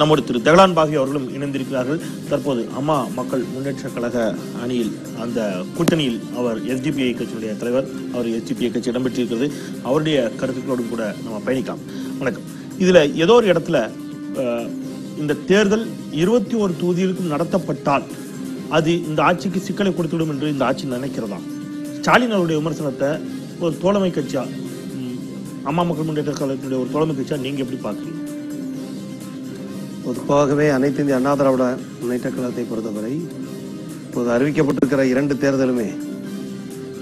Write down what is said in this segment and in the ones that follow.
நம்முடைய திரு தகலான் பாகி அவர்களும் இணைந்திருக்கிறார்கள். தற்போது அம்மா மக்கள் முன்னேற்ற கழக அணியில் அந்த கூட்டணியில் அவர் எஸ்டிபிஐ கட்சியுடைய தலைவர் அவர் எஸ்டிபிஐ கட்சி இடம்பெற்றிருக்கிறது. அவருடைய கருத்துக்களோடும் கூட நம்ம பயணிக்கலாம். வணக்கம். இதுல ஏதோ ஒரு இடத்துல இந்த தேர்தல் இருபத்தி ஒரு தொகுதிகளுக்கும் நடத்தப்பட்டால் அது இந்த ஆட்சிக்கு சிக்கலை கொடுத்துவிடும் என்று இந்த ஆட்சி நினைக்கிறதா? ஸ்டாலின் அவருடைய விமர்சனத்தை ஒரு தோழமை கட்சியா அம்மா மக்கள் முன்னேற்ற கழகத்தினுடைய ஒரு தோழமை கட்சியா நீங்க எப்படி பார்க்குறீங்க? பொதுவாகவே அனைத்து இந்திய அண்ணா திராவிட முன்னேற்ற கழகத்தை பொறுத்தவரை இப்போது அறிவிக்கப்பட்டிருக்கிற இரண்டு தேர்தலுமே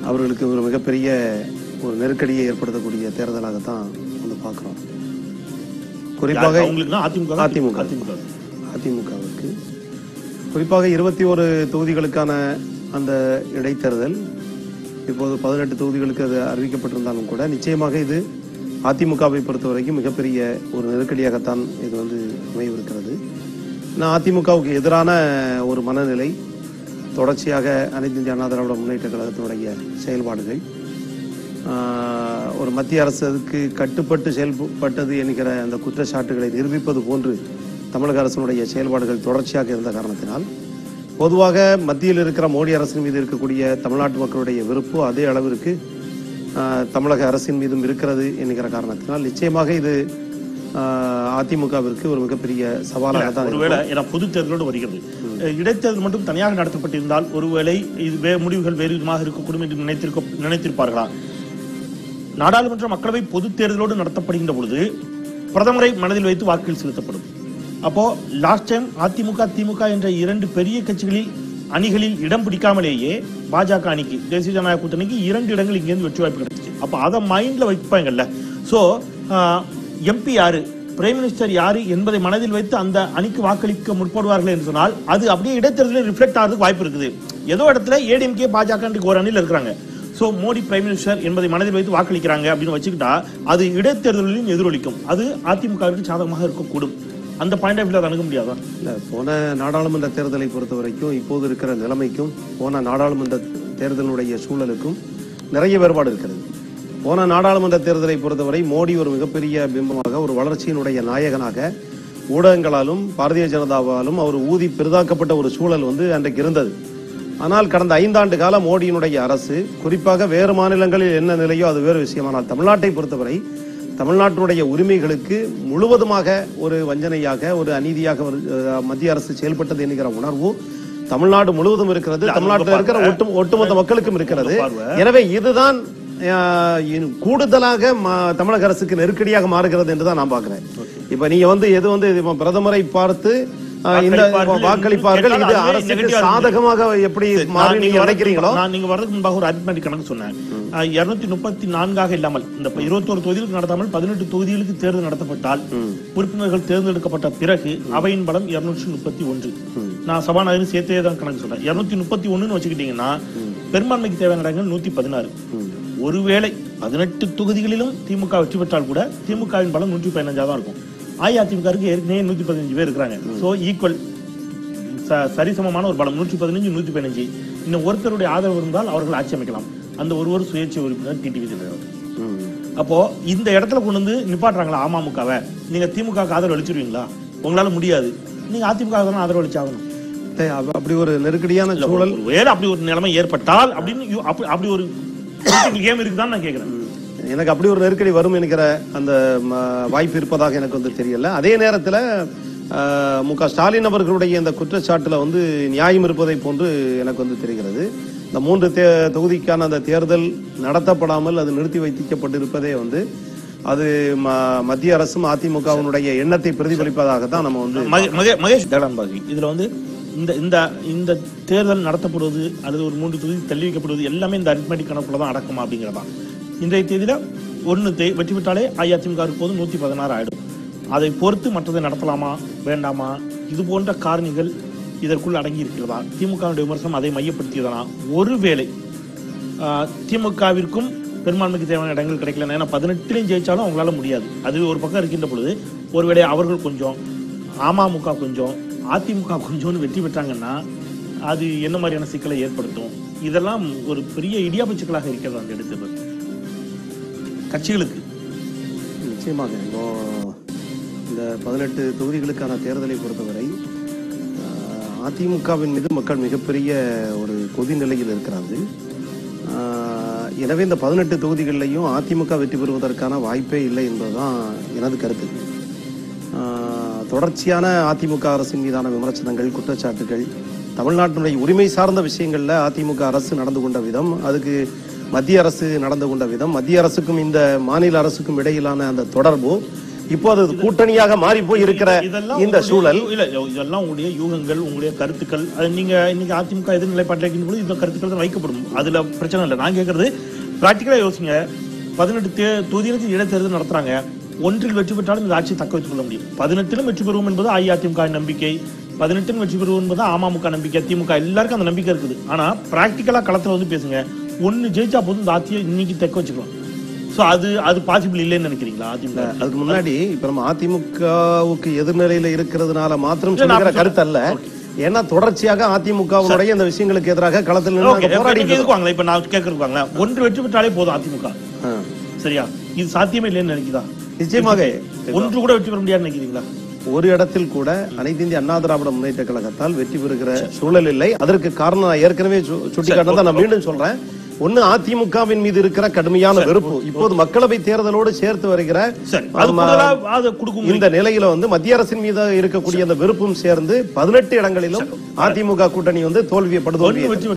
அவர்களுக்கு ஒரு மிகப்பெரிய ஒரு நெருக்கடியை ஏற்படுத்தக்கூடிய தேர்தலாகத்தான் வந்து பார்க்கிறோம். குறிப்பாக அதிமுக அதிமுக. அதிமுக. அதிமுகவுக்கு. குறிப்பாக இருபத்தி ஒரு தொகுதிகளுக்கான அந்த இடைத்தேர்தல் இப்போது பதினெட்டு தொகுதிகளுக்கு அது அறிவிக்கப்பட்டிருந்தாலும் கூட நிச்சயமாக இது அதிமுகவை பொறுத்த வரைக்கும் மிகப்பெரிய ஒரு நெருக்கடியாகத்தான் இது வந்து அமையவிருக்கிறது நான் அதிமுகவுக்கு எதிரான ஒரு மனநிலை தொடர்ச்சியாக அனைத்து இந்திய அண்ணா திராவிட முன்னேற்ற கழகத்தினுடைய செயல்பாடுகள். ஒரு மத்திய அரசுக்கு கட்டுப்பட்டு செயல்பட்டது என்கிற அந்த குற்றச்சாட்டுகளை நிரூபிப்பது போன்று தமிழக அரசினுடைய செயல்பாடுகள் தொடர்ச்சியாக இருந்த காரணத்தினால் பொதுவாக மத்தியில் இருக்கிற மோடி அரசின் மீது இருக்கக்கூடிய தமிழ்நாட்டு மக்களுடைய வெறுப்பு அதே அளவிற்கு தமிழக அரசின் மீதும் இருக்கிறது என்கிற காரணத்தினால் நிச்சயமாக இது அதிமுகவிற்கு ஒரு மிகப்பெரிய சவாலாக தான். ஒருவேளை ஏன்னா பொது தேர்தலோடு வருகிறது. இடைத்தேர்தல் மட்டும் தனியாக நடத்தப்பட்டிருந்தால் ஒருவேளை இது முடிவுகள் வேறு விதமாக இருக்கக்கூடும் என்று நினைத்திருக்க நினைத்திருப்பார்களா? நாடாளுமன்ற மக்களவை பொது தேர்தலோடு நடத்தப்படுகின்ற பொழுது பிரதமரை மனதில் வைத்து வாக்குகள் செலுத்தப்படும். அப்போ லாஸ்ட் டைம் அதிமுக திமுக என்ற இரண்டு பெரிய கட்சிகளில் அணிகளில் இடம் பிடிக்காமலேயே பாஜக அணிக்கு தேசிய ஜனநாயக கூட்டணிக்கு இரண்டு இடங்கள் இங்கேருந்து வெற்றி வாய்ப்பு கிடைச்சிச்சு. அப்போ அதை மைண்ட்ல வைப்பாங்கல்ல? ஸோ எம்பி யாரு? பிரைம் மினிஸ்டர் யாரு என்பதை மனதில் வைத்து அந்த அணிக்கு வாக்களிக்க முற்படுவார்கள் என்று சொன்னால் அது அப்படியே இடைத்தேர்தலில் ரிஃப்ளெக்ட் ஆகிறதுக்கு வாய்ப்பு இருக்குது. ஏதோ இடத்துல ஏடிஎம்கே பாஜக ஒரு அணியில் இருக்கிறாங்க. ஸோ மோடி பிரைம் மினிஸ்டர் என்பதை மனதில் வைத்து வாக்களிக்கிறாங்க அப்படின்னு வச்சுக்கிட்டா அது இடைத்தேர்தலிலும் எதிரொலிக்கும். அது அதிமுகவிற்கு சாதகமாக இருக்கக்கூடும். அந்த பாயிண்ட் ஆஃப் வியூ அணுக முடியாதா? இல்லை போன நாடாளுமன்ற தேர்தலை பொறுத்த வரைக்கும் இப்போது இருக்கிற நிலைமைக்கும் போன நாடாளுமன்ற தேர்தலுடைய சூழலுக்கும் நிறைய வேறுபாடு இருக்கிறது. போன நாடாளுமன்ற தேர்தலை பொறுத்தவரை மோடி ஒரு மிகப்பெரிய பிம்பமாக ஒரு வளர்ச்சியினுடைய நாயகனாக ஊடகங்களாலும் பாரதிய ஜனதாவாலும் அவர் ஊதி பெரிதாக்கப்பட்ட ஒரு சூழல் வந்து அன்றைக்கு இருந்தது. ஆனால் கடந்த ஐந்தாண்டு கால மோடியினுடைய அரசு குறிப்பாக வேறு மாநிலங்களில் என்ன நிலையோ அது வேறு விஷயம் ஆனால் தமிழ்நாட்டை பொறுத்தவரை தமிழ்நாட்டினுடைய உரிமைகளுக்கு முழுவதுமாக ஒரு வஞ்சனையாக ஒரு அநீதியாக மத்திய அரசு செயல்பட்டது என்கிற உணர்வு தமிழ்நாடு முழுவதும் இருக்கிறது. தமிழ்நாட்டில் இருக்கிற ஒட்டுமொத்த மக்களுக்கும் இருக்கிறது. எனவே இதுதான் கூடுதலாக தமிழக அரசுக்கு நெருக்கடியாக மாறுகிறது என்று தான் நான் பார்க்கிறேன். இப்ப நீங்க வந்து எது வந்து பிரதமரை பார்த்து இந்த வாக்களிப்பார்கள். இது அரசுக்கு சாதகமாக எப்படி மாறி நீங்க நினைக்கிறீங்களோ? நான் நீங்க வரதுக்கு முன்பாக ஒரு அரித்மெட்டிக் கணக்கு சொன்னேன். இருநூத்தி முப்பத்தி நான்காக இல்லாமல் இந்த இருபத்தோரு தொகுதிகளுக்கு நடத்தாமல் பதினெட்டு தொகுதிகளுக்கு தேர்தல் நடத்தப்பட்டால் உறுப்பினர்கள் தேர்ந்தெடுக்கப்பட்ட பிறகு அவையின் பலம் இருநூற்றி முப்பத்தி ஒன்று. நான் சபாநாயகர் சேர்த்தே தான் கணக்கு சொல்றேன் இருநூத்தி முப்பத்தி ஒண்ணுன்னு வச்சுக்கிட்டீங்கன்னா பெரும்பான்மைக்கு தேவையான இடங்கள் நூத்தி பதினாறு. ஒருவேளை பதினெட்டு தொகுதிகளிலும் திமுக வெற்றி பெற்றால் கூட திமுகவின் பலம் நூற்றி பதினஞ்சா தான் இருக்கும். அஇஅதிமுகவுக்கு ஏற்கனவே நூத்தி பதினஞ்சு பேர் இருக்கிறாங்க. சோ ஈக்குவல் சரிசமமான ஒரு பலம். நூற்றி பதினஞ்சு நூற்றி பதினஞ்சு. இன்னும் ஒருத்தருடைய ஆதரவு இருந்தால் அவர்கள் ஆட்சி அமைக்கலாம். அந்த ஒருவர் சுயேட்சை உறுப்பினர் டிடிவி தினகரன். அப்போ இந்த இடத்துல கொண்டு வந்து நிப்பாட்டுறாங்களா அமமுகவை? நீங்க திமுக ஆதரவு அளிச்சிருவீங்களா? உங்களால முடியாது. நீங்க அதிமுக தானே ஆதரவு அளிச்சாகணும். அப்படி ஒரு நெருக்கடியான சூழல். வேலை அப்படி ஒரு நிலைமை ஏற்பட்டால் அப்படின்னு அப்படி ஒரு கேம் இருக்குதான்னு நான் கேக்குறேன். எனக்கு அப்படி ஒரு நெருக்கடி வரும் என்கிற அந்த வாய்ப்பு இருப்பதாக எனக்கு வந்து தெரியல. அதே நேரத்தில் மு க ஸ்டாலின் அவர்களுடைய இந்த குற்றச்சாட்டுல வந்து நியாயம் இருப்பதை போன்று எனக்கு வந்து தெரிகிறது. இந்த மூன்று தே தொகுதிக்கான அந்த தேர்தல் நடத்தப்படாமல் அது நிறுத்தி வைக்கப்பட்டிருப்பதே வந்து அது ம- மத்திய அரசும் அதிமுகவினுடைய எண்ணத்தை பிரதிபலிப்பதாக தான் நம்ம வந்து மகே- மகே- மகேஷ் தேடான்பாகி இதுல வந்து இந்த இந்த இந்த தேர்தல் நடத்தப்படுவது அல்லது ஒரு மூன்று தொகுதி தள்ளி வைக்கப்படுவது எல்லாமே இந்த அரித்மெட்டிக் கணக்குள்ள தான் அடக்குமா அப்படிங்கிறதா? இன்றைய தேதியில ஒன்னு தே- வெற்றி பெற்றாலே அஇஅதிமுக போது நூத்தி பதினாறு ஆயிடும். அதை பொறுத்து மற்றதை நடத்தலாமா வேண்டாமா? இது போன்ற காரணிகள் இதற்குள் அடங்கி இருக்கிறதா? திமுகவுடைய விமர்சனம் அதை மையப்படுத்தியதனா ஒருவேளை திமுகவிற்கும் பெரும்பான்மைக்கு தேவையான இடங்கள் கிடைக்கல ஏன்னா பதினெட்டுலையும் ஜெயிச்சாலும் அவங்களால முடியாது. அது ஒரு பக்கம் இருக்கின்ற பொழுது ஒருவேளை அவர்கள் கொஞ்சம் அமமுக கொஞ்சம் அதிமுக கொஞ்சம்னு வெற்றி பெற்றாங்கன்னா அது என்ன மாதிரியான சிக்கலை ஏற்படுத்தும்? இதெல்லாம் ஒரு பெரிய இடியாப்பு சிக்கலாக இருக்கிறது அந்த இடத்துல? கட்சிகளுக்கு. நிச்சயமாக. இப்போ இந்த பதினெட்டு தொகுதிகளுக்கான தேர்தலை பொறுத்தவரை அதிமுகவின் மீது மக்கள் மிகப்பெரிய ஒரு கொதி நிலையில் இருக்கிறார்கள். எனவே இந்த பதினெட்டு தொகுதிகளிலையும் அதிமுக வெற்றி பெறுவதற்கான வாய்ப்பே இல்லை என்பதுதான் எனது கருத்து. தொடர்ச்சியான அதிமுக அரசின் மீதான விமர்சனங்கள் குற்றச்சாட்டுகள் தமிழ்நாட்டினுடைய உரிமை சார்ந்த விஷயங்களில் அதிமுக அரசு நடந்து கொண்ட விதம் அதுக்கு மத்திய அரசு நடந்து கொண்ட விதம். மத்திய அரசுக்கும் இந்த மாநில அரசுக்கும் இடையிலான அந்த தொடர்பு இப்போது அது கூட்டணியாக மாறி போய் இருக்கிற இந்த சூழல். இல்ல இதெல்லாம் உங்களுடைய யூகங்கள் உங்களுடைய கருத்துக்கள். நீங்க இன்னைக்கு அதிமுக எதிர்நிலைப்பாட்டில் இருக்கின்ற போது இந்த கருத்துக்கள் வைக்கப்படும். அதுல பிரச்சனை இல்லை. நான் கேட்கறது பிராக்டிக்கலா யோசிங்க. பதினெட்டு தொகுதிகளுக்கு இடைத்தேர்தல் நடத்துறாங்க. ஒன்றில் வெற்றி பெற்றாலும் இந்த ஆட்சியை தக்க வைத்துக் கொள்ள முடியும். பதினெட்டிலும் வெற்றி பெறுவோம் என்பது அஇஅதிமுக நம்பிக்கை. பதினெட்டிலும் வெற்றி பெறுவோம் என்பது அமமுக நம்பிக்கை. திமுக எல்லாருக்கும் அந்த நம்பிக்கை இருக்குது. ஆனா பிராக்டிக்கலா களத்துல வந்து பேசுங்க. ஒன்னு ஜெயிச்சா போதும் இந்த ஆட்சியை இன்னைக்கு தக்க வச்சுக்கலாம். சோ அது அது பாசிபிள் இல்லைன்னு நினைக்கிறீங்களா அதிமுக? அதுக்கு முன்னாடி இப்ப நம்ம அதிமுகவுக்கு எதிர்நிலையில இருக்கிறதுனால மாத்திரம் சொல்லுகிற கருத்து அல்ல. ஏன்னா தொடர்ச்சியாக அதிமுகவுடைய இந்த விஷயங்களுக்கு எதிராக களத்தில். எதுக்குவாங்களா இப்ப நான் கேட்கறதுக்குவாங்களா ஒன்று வெற்றி பெற்றாலே போதும் அதிமுக. சரியா? இது சாத்தியமே இல்லைன்னு நினைக்குதா நிச்சயமாக. ஒன்று கூட வெற்றி பெற முடியாதுன்னு நினைக்கிறீங்களா? ஒரு இடத்தில் கூட அனைத்து இந்திய அண்ணா திராவிட முன்னேற்ற கழகத்தால் வெற்றி பெறுகிற சூழல் இல்லை. அதற்கு காரணம் நான் ஏற்கனவே சு- சுட்டிக்காட்டினதை நான் மீண்டும் சொல்றேன். ஒண்ணு அதிமுகவின் மீது இருக்கிற கடுமையான வெறுப்பு. இப்போது மக்களவை தேர்தலோடு சேர்த்து வருகிற இந்த நிலையில வந்து மத்திய அரசின் மீது இருக்கக்கூடிய அந்த வெறுப்பும் சேர்ந்து பதினெட்டு இடங்களிலும் அதிமுக கூட்டணி வந்து தோல்வியை படுதோல்வி ஒன்று வெற்றி